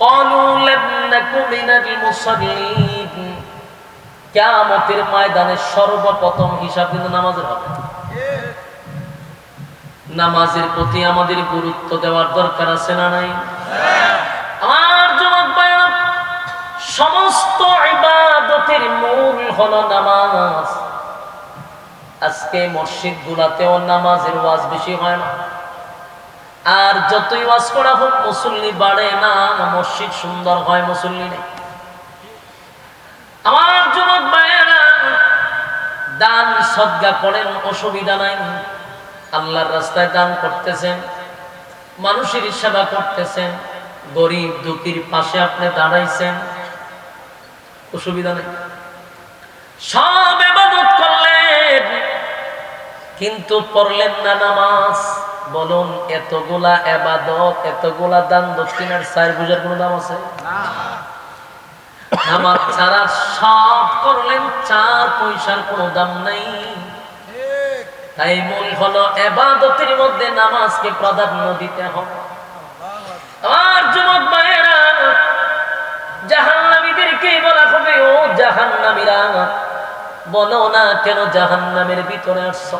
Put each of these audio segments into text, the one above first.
قالوا لم نك من المصلين কিয়ামতের ময়দানে সর্বপ্রথম হিসাব কিন্তু নামাজের হবে নামাজের প্রতি আমাদের গুরুত্ব দেওয়ার দরকার আছে না নাই আমার যুবক ভাইরা সমস্ত ইবাদতের মূল হলো নামাজ আজকে মসজিদ গুলাতেও নামাজের ওয়াজ বেশি হয় না আর যতই ওয়াজ করা হোক, মুসল্লি বাড়ে না। মসজিদ সুন্দর হয় মুসল্লি নেই। আমার যুবক ভাইয়েরা, দান সদ্গা করেন, অসুবিধা নাই। আল্লাহর রাস্তায় দান করতেছেন, মানুষের সেবা করতেছেন, গরিব দুঃখীর পাশে আপনি দাঁড়াইছেন, অসুবিধা নেই। সব এবাদত করলেন, কিন্তু পড়লেন না নামাজ। বলুন এতগুলা এবাদত এতগুলা দান দক্ষিণের চার বুঝার কোনো দাম আছে? নামাজ ছাড়া সব করলেন চার পয়সার কোনো দাম নাই। তাই মূল হলো এবাদতের মধ্যে নামাজকে প্রাধান্য দিতে হবে। আমার যুবক ভাইয়েরা জাহান্নামীদেরকে বলা হবে ও জাহান্নামীরা বলো না কেন জাহান্নামের ভিতরে আসছ?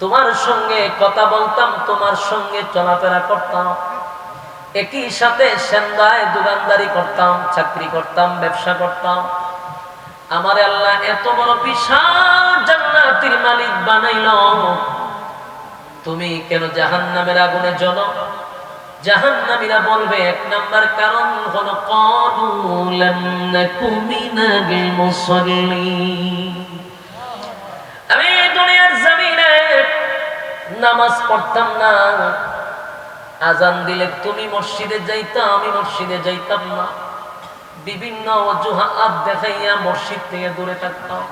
তোমার সঙ্গে কথা বলতাম, তোমার সঙ্গে চলাফেরা করতাম। একই সাথে সেন্দায় দোকানদারি করতাম, চাকরি করতাম, ব্যবসা করতাম। আমার আল্লাহ এত বড় বিশাল মালিক বানাইল। তুমি কেন জাহান্নামের আগুনে জ্বলো? জাহান্নামীরা বলবে, এক নাম্বার কারণ হলো কলুলাম নাকুমিনাল মুসাল্লিন। আমি নামাজ পড়তাম না। আজান দিলে তুমি মসজিদে যাইতা, আমি মসজিদে যাইতাম না। বিভিন্ন অজুহাত দেখাইয়া মসজিদ থেকে দূরে থাকতাম।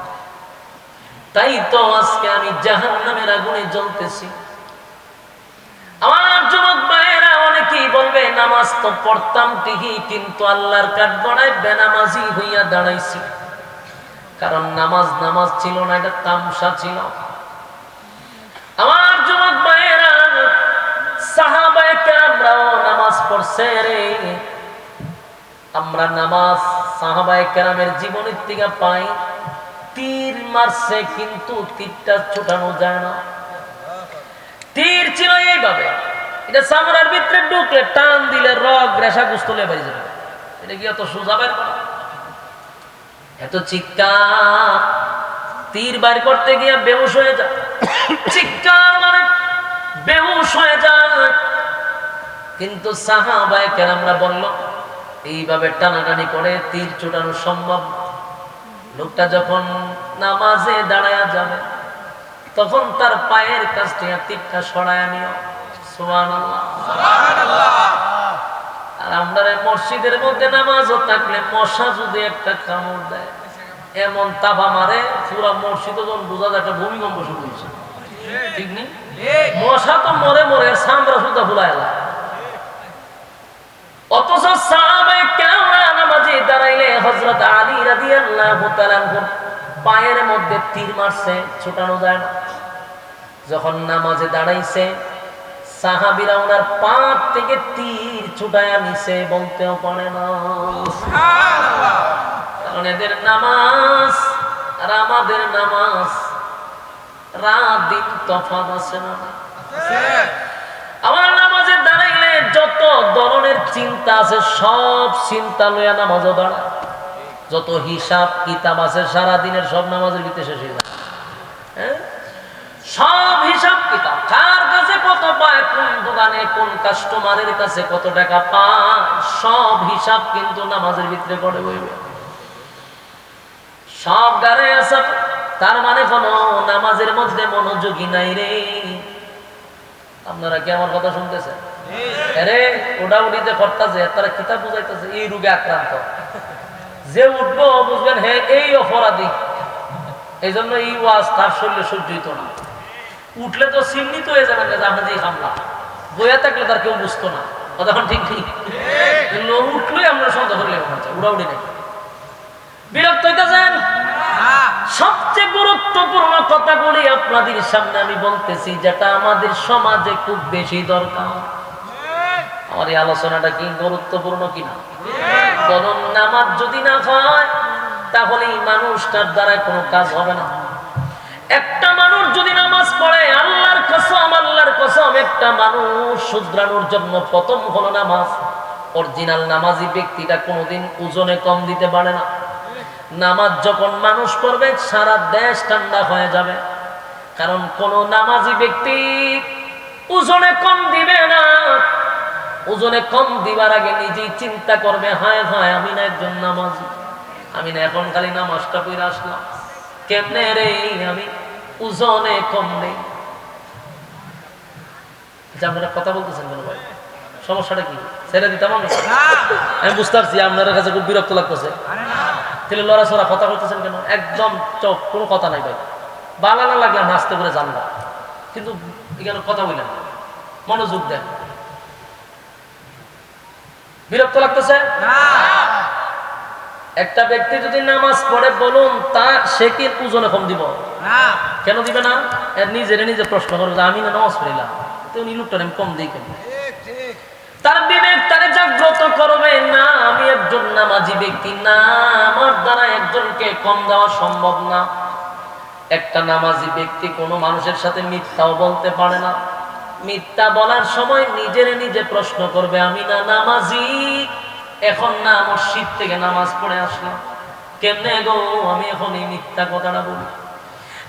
তাই তো আজকে আমি জাহান্নামের আগুনে জ্বলতেছি। আমার যুবক ভাইয়েরা, অনেকেই বলবে, নামাজ তো পড়তাম ঠিকই, কিন্তু আল্লাহর কাঠ গড়ায় বেনামাজি হইয়া দাঁড়াইছি। কারণ নামাজ নামাজ ছিল না, এটা তামসা ছিল। আমার যুবক ভাইয়েরা, সাহাবায়ে কেরামরাও নামাজ পড়ছে রে। আমরা নামাজ কেরামের জীবনের থেকে পাই, তীর মারছে কিন্তু তীরটা যায় না। তীর ছিল এইভাবে, এটা চামড়ার ভিতরে ঢুকলে টান দিলে রগ, রেশা গুস্তলে বাড়ি যাবে। এটা কি অত সোজা বের এত চিৎকার। তীর বাইর করতে গিয়ে বেহুশ হয়ে যায় কিন্তু সাহাবায় কেরামরা বলল এইভাবে টানাটানি করে তীর চুটানো সম্ভব? লোকটা যখন নামাজে দাঁড়ায়া যাবে তখন তার পায়ের কাছ থেকে তীরটা সরায় নিও আর আমরা মসজিদের মধ্যে নামাজও থাকলে মশা যদি একটা কামড় দেয় এমন তাপা মারে পুরো মসজিদ যখন বোঝা যায় একটা ভূমিকম্প শুরু হয়েছে। ঠিক। নেই? মশা তো মরে মরে সামরা সুদ্ধা ফুলাই অথচ সাহাবায়ে কেরামরা নামাজে দাঁড়াইলে হযরত আলী রাদিয়াল্লাহু তাআলা পায়ের মধ্যে তীর মারছে, ছোটানো যায় না। যখন নামাজে দাঁড়াইছে, সাহাবিরা ওনার পা থেকে তীর ছুটায়া নিছে বলতেও পারে না। কারণ এদের নামাজ আর আমাদের নামাজ রাত দিন তফাৎ আছে না? যত ধরনের চিন্তা আছে, সব চিন্তা লইয়া নামাজও দাঁড়ায়। যত হিসাব কিতাব আছে, সারাদিনের সব নামাজের ভিতরে শেষ হয়ে যায়। হ্যাঁ? সব হিসাব কিতাব, কার কাছে কত পায়, কোন দোকানে, কোন কাস্টমারের কাছে কত টাকা পায়, সব হিসাব কিন্তু নামাজের ভিতরে পড়ে বইবে। সব গারে আছে, তার মানে কোনো নামাজের মধ্যে মনোযোগী নাই রে। আপনারা কি আমার কথা শুনতেছেন? আরে ওটা উঠিতে করতেছে তারা কিতাব বুঝাইতেছে? এই রোগে আক্রান্ত। যে উঠবো বুঝবেন হে এই অপরাধী। এই জন্য এই ওয়াজ তার শরীরে সহ্য না। উঠলে তো চিহ্নিত হয়ে যাবেন হামলা। বইয়া থাকলে তার কেউ বুঝতো না। কথা ঠিক ঠিক। উঠলেই আমরা সন্দেহ করলে নেই। বিরক্ত হইতেছেন? সবচেয়ে গুরুত্বপূর্ণ কথাগুলি আপনাদের সামনে আমি বলতেছি যেটা আমাদের সমাজে খুব বেশি দরকার। আমার এই আলোচনাটা কি গুরুত্বপূর্ণ কিনা? বরং নামাজ যদি না হয় তাহলে এই মানুষটার দ্বারা কোনো কাজ হবে না। একটা মানুষ যদি নামাজ পড়ে, আল্লাহর কসম আল্লাহর কসম, একটা মানুষ শুধরানোর জন্য প্রথম হলো নামাজ। অরিজিনাল নামাজি ব্যক্তিটা কোনোদিন ওজনে কম দিতে পারে না। নামাজ যখন মানুষ পড়বে, সারা দেশ ঠান্ডা হয়ে যাবে। কারণ কোন নামাজি ব্যক্তি ওজনে কম দিবে না ওজনে কম দিবার আগে নিজেই চিন্তা করবে, হায় হায় আমি না একজন নামাজি। আমি না এখন খালি নামাজটা পড়ে আসলাম। কেমনে রে, আমি ওজনে কম নেই। আপনারা কথা বলতেছেন কেন ভাই? সমস্যাটা কি? ছেড়ে দিতাম আমি আমি বুঝতে পারছি আপনার কাছে খুব বিরক্ত লাগতেছে। তাহলে লড়াচড়া কথা বলতেছেন কেন? একদম চোখ কোনো কথা নাই ভাই। বালা না লাগলে নাচতে করে জানবা কিন্তু এখানে কথা বললেন মনোযোগ দেন। বিরক্ত লাগতেছে? একটা ব্যক্তি যদি নামাজ পড়ে বলুন তা সে কি ওজনে কম দিব? কেন দিবে না? নিজের নিজে প্রশ্ন করবে যে আমি না নামাজ পড়িলাম তো উনি আমি কম দিই কেন? তার বিবেক তারে জাগ্রত করবে না আমি একজন নামাজি ব্যক্তি না আমার দ্বারা একজনকে কম দেওয়া সম্ভব না। একটা নামাজি ব্যক্তি কোনো মানুষের সাথে মিথ্যাও বলতে পারে না। মিথ্যা বলার সময় নিজের নিজে প্রশ্ন করবে আমি না নামাজি? এখন না, মসজিদ থেকে নামাজ পড়ে আসলাম। কেমনে গো, আমি এখন এই মিথ্যা কথাটা বলি।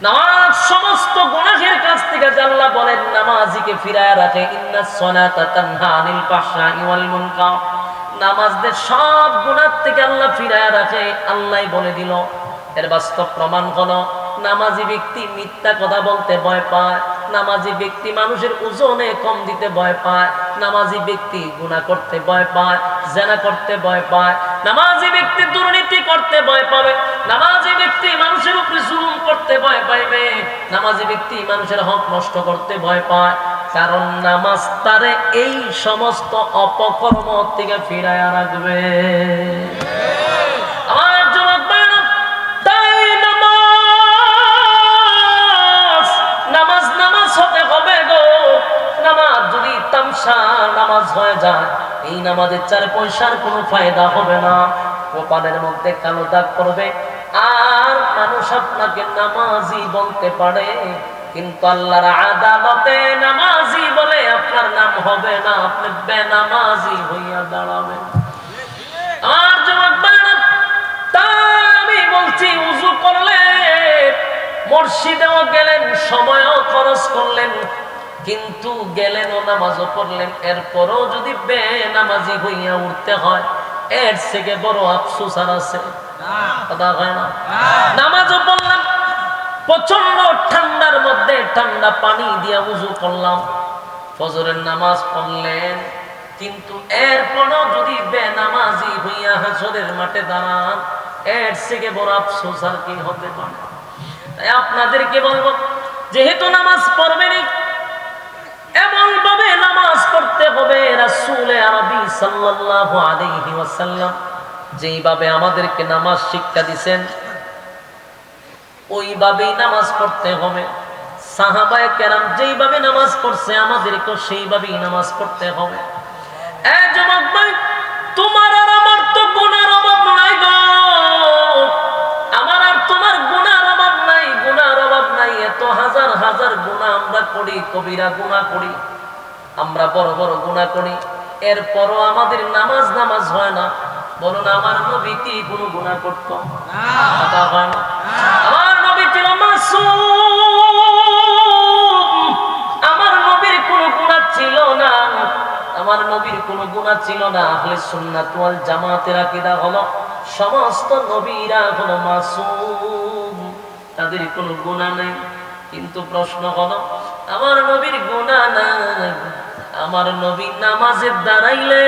নামাজ সমস্ত আনিল নামাজদের সব থেকে আল্লাহ ফিরায় রাখে আল্লাহই বলে দিল। এর বাস্তব প্রমাণ নামাজি ব্যক্তি মিথ্যা কথা বলতে ভয় পায়। নামাজি ব্যক্তি মানুষের ওজনে কম দিতে ভয় পায়, নামাজি ব্যক্তি গুনাহ করতে ভয় পায়, জেনা করতে ভয় পায়, নামাজি ব্যক্তি দুর্নীতি করতে ভয় পাবে, নামাজি ব্যক্তি মানুষের উপরে জুলুম করতে ভয় পাইবে, নামাজি ব্যক্তি মানুষের হক নষ্ট করতে ভয় পায়, কারণ নামাজ তারে এই সমস্ত অপকর্ম থেকে ফিরায় রাখবে। তামসা নামাজ হয়ে যায় এই নামাজের চার পয়সার কোনো ফায়দা হবে না। কপালের মধ্যে কালো দাগ আর মানুষ আপনাকে নামাজি বলতে পারে। কিন্তু আল্লাহর আদালতে নামাজি বলে আপনার নাম হবে না। আপনি বেনামাজি হইয়া দাঁড়াবেন। যুবক আমি বলছি, উজু করলে, মসজিদেও গেলেন, সময়ও খরচ করলেন। কিন্তু গেলেন ও নামাজও পড়লেন। এরপরও যদি বেনামাজি হইয়া উঠতে হয়, এর থেকে বড় আফসোস আর আছে। নামাজও পড়লাম প্রচণ্ড ঠান্ডার মধ্যে ঠান্ডা পানি দিয়া উজু করলাম। ফজরের নামাজ পড়লেন, কিন্তু এরপরও যদি বে বেনামাজি হইয়া হাসরের মাঠে দাঁড়ান, এর থেকে বড় আফসোস আর কি হতে পারে? তাই আপনাদেরকে বলব, যেহেতু নামাজ পড়বেনই এমন ভাবে নামাজ পড়তে হবে রাসূলে আরবি সাল্লাল্লাহু আলাইহি ওয়াসাল্লাম, যেইভাবে আমাদেরকে নামাজ শিক্ষা দিবেন ওইভাবেই নামাজ পড়তে হবে। সাহাবায়ে কেরাম যেইভাবে নামাজ পড়ছে, আমাদেরকেও সেইভাবেই নামাজ পড়তে হবে। এ যুবক ভাই, তোমার হাজার গুনাহ আমরা করি, কবিরা গুনাহ করি, আমরা বড় বড় গুনাহ করি। এরপরও আমাদের নামাজ নামাজ হয় না। বলুন, আমার নবী কি কোনো গুনাহ করতো? আমার নবী ছিল আমার নবীর কোনো গুনাহ ছিল না। আমার নবীর কোনো গুনাহ ছিল না। আহলে সুন্নাত ওয়াল জামাতের আকীদা হলো, সমস্ত নবীরা হলো মাসুম। তাদের কোনো গুনাহ নেই। কিন্তু প্রশ্ন হলো, আমার নবীর গুনাহ নাই, আমার নবী নামাজে দাঁড়াইলে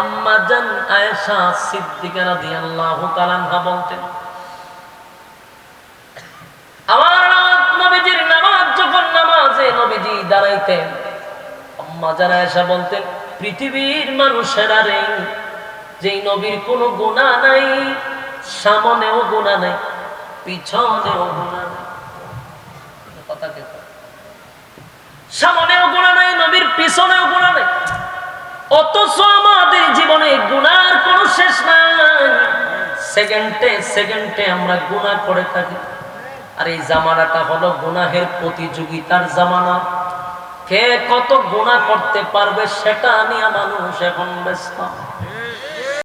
আম্মা জান আয়েশা সিদ্দিকা বলতেন পৃথিবীর মানুষেরা যেই নবীর কোনো গুণা নাই, সামনেও গুণা নাই, পিছনেও গুণা নাই সামনেও গুণা নাই, নবীর পিছনেও গুণা নাই। অথচ আমাদের জীবনে শেষ নাই। সেকেন্ডে সেকেন্ডে আমরা গুনাহ করে থাকি। আর এই জামানাটা হলো গুনাহের প্রতিযোগিতার জামানা। কে কত গুনাহ করতে পারবে সেটা নিয়ে মানুষ এখন ব্যস্ত।